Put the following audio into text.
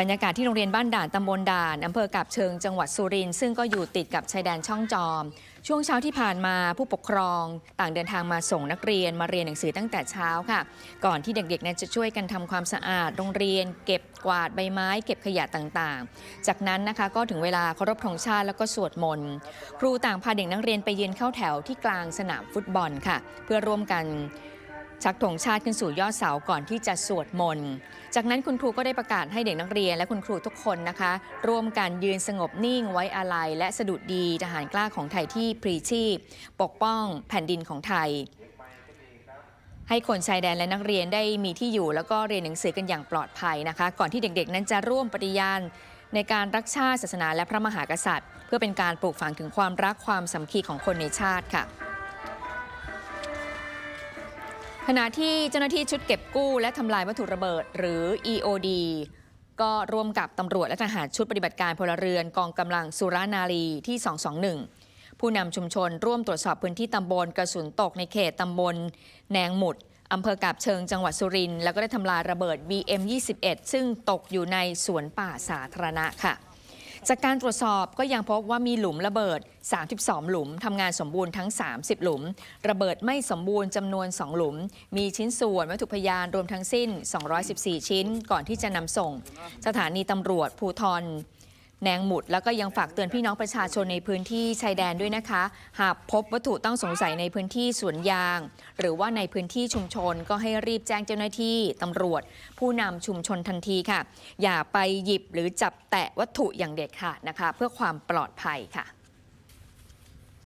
บรรยากาศที่โรงเรียนบ้านด่านตำบลด่านอำเภอกับเชิงจังหวัดสุรินทร์ซึ่งก็อยู่ติดกับชายแดนช่องจอม ช่วงเช้าที่ผ่านมาผู้ปกครอง ต่างเดินทางมาส่งนักเรียนมาเรียนหนังสือตั้งแต่เช้าค่ะ ก่อนที่เด็กๆนั้นจะช่วยกันทำความสะอาด โรงเรียน เก็บกวาดใบไม้ เก็บขยะต่างๆ จากนั้นนะคะก็ถึงเวลาเคารพธงชาติแล้วก็สวดมนต์ครูต่างพาเด็กนักเรียนไปยืนเข้าแถวที่กลางสนามฟุตบอลค่ะ เพื่อร่วมกัน ชักธงชาติขึ้นสู่ยอดเสาก่อนที่จะสวดมนต์ จากนั้นคุณครูก็ได้ประกาศให้เด็กนักเรียนและคุณครูทุกคนนะคะ ร่วมกันยืนสงบนิ่งไว้อาลัย และสะดุดดีทหารกล้าของไทยที่พรีชีพ ปกป้องแผ่นดินของไทย ให้คนชายแดนและนักเรียนได้มีที่อยู่ แล้วก็เรียนหนังสือกันอย่างปลอดภัยนะคะ ก่อนที่เด็กๆ นั้นจะร่วมปฏิญาณในการรักชาติศาสนาและพระมหากษัตริย์ เพื่อเป็นการปลูกฝังถึงความรักความสามัคคีของคนในชาติค่ะ ขณะที่เจ้าหน้าที่ชุดเก็บกู้และทำลายวัตถุระเบิด หรือ EOD ก็ร่วมกับตำรวจและทหารชุดปฏิบัติการพลเรือนกองกำลังสุรานารีที่ 221 ผู้นำชุมชนร่วมตรวจสอบพื้นที่ตำบลกระสุนตกในเขตตำบล แนงหมุดอำเภอกาบเชิงจังหวัดสุรินทร์แล้วก็ได้ทำลายระเบิด BM21 ซึ่งตกอยู่ในสวนป่าสาธารณะค่ะ จากการตรวจสอบก็ยังพบว่ามีหลุมระเบิด 32 หลุมทำงานสมบูรณ์ทั้ง 30 หลุม ระเบิดไม่สมบูรณ์จำนวน 2 หลุม มีชิ้นส่วนวัตถุพยานรวมทั้งสิ้น 214 ชิ้นก่อนที่จะนำส่ง สถานีตำรวจภูทร แนงหมุดแล้วก็ยังฝากเตือนพี่น้องประชาชนในพื้นที่ชายแดนด้วยนะคะ หากพบวัตถุต้องสงสัยในพื้นที่สวนยาง หรือว่าในพื้นที่ชุมชนก็ให้รีบแจ้งเจ้าหน้าที่ตำรวจ ผู้นำชุมชนทันทีค่ะ อย่าไปหยิบหรือจับแตะวัตถุอย่างเด็ดขาดนะคะ เพื่อความปลอดภัยค่ะ